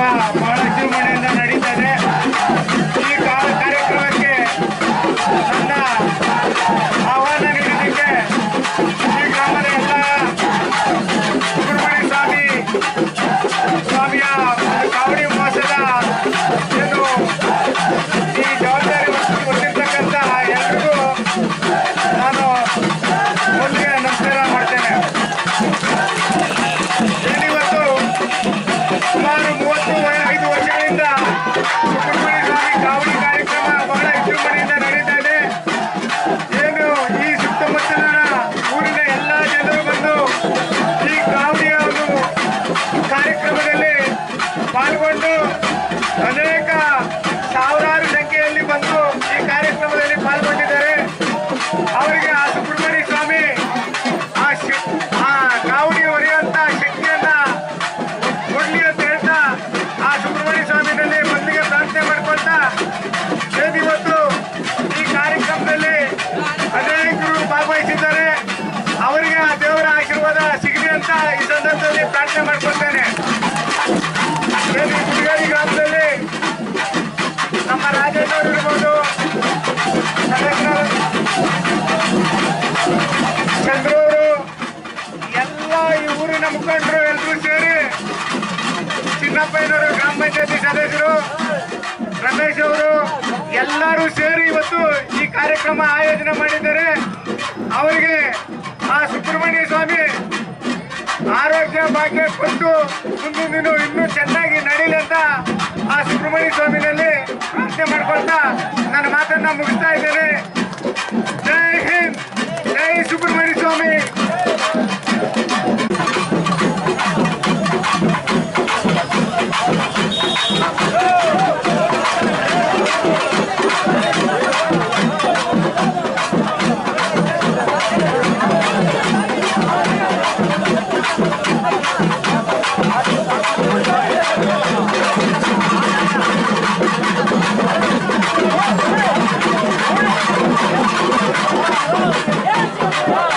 Yeah. ಅನೇಕ ಸಾವಿರಾರು ಸಂಖ್ಯೆಯಲ್ಲಿ ಬಂದು ಈ ಕಾರ್ಯಕ್ರಮದಲ್ಲಿ ಪಾಲ್ಗೊಂಡಿದ್ದಾರೆ. ಅವರಿಗೆ ಆ ಸುಬ್ರಹ್ಮಣ್ಯ ಸ್ವಾಮಿ, ಆ ಆ ಕಾವಡಿ ಹೊರೆಯುವಂತ ಶಕ್ತಿಯನ್ನ ಕೊಡ್ಲಿ ಅಂತ ಹೇಳ್ತಾ ಆ ಸುಬ್ರಹ್ಮಣ್ಯ ಸ್ವಾಮಿನಲ್ಲಿ ಮೊದಲಿಗೆ ಪ್ರಾರ್ಥನೆ ಮಾಡ್ಕೊಂತ ಇವತ್ತು ಈ ಕಾರ್ಯಕ್ರಮದಲ್ಲಿ ಅನೇಕರು ಭಾಗವಹಿಸಿದ್ದಾರೆ. ಅವರಿಗೆ ಆ ದೇವರ ಆಶೀರ್ವಾದ ಸಿಗಲಿ ಅಂತ ಈ ಸಂದರ್ಭದಲ್ಲಿ ಪ್ರಾರ್ಥನೆ ಮಾಡ್ಕೊಳ್ತೇನೆ. ರಾಜೇಂದ್ರ ಚಂದ್ರೂರು ಚಂದ್ರವರು ಎಲ್ಲ ಈ ಊರಿನ ಮುಖಂಡರು ಎಲ್ಲರೂ ಸೇರಿ ಚಿನ್ನಪ್ಪಯ್ಯನವರು ಗ್ರಾಮ ಪಂಚಾಯತಿ ಸದಸ್ಯರು, ರಮೇಶ್ ಅವರು ಎಲ್ಲರೂ ಸೇರಿ ಇವತ್ತು ಈ ಕಾರ್ಯಕ್ರಮ ಆಯೋಜನೆ ಮಾಡಿದ್ದಾರೆ. ಅವರಿಗೆ ಆ ಸುಬ್ರಹ್ಮಣ್ಯ ಸ್ವಾಮಿ ಆರೋಗ್ಯ ಭಾಗ್ಯ ಕೊಟ್ಟು ಮುಂದಿನ ದಿನ ಇನ್ನೂ ಚೆನ್ನಾಗಿ ನಡೀಲಿ ಅಂತ ಮಾಡ್ಕೊಳ್ತಾ ನನ್ನ ಮಾತನ್ನ ಮುಗಿಸ್ತಾ ಇದ್ದೇನೆ.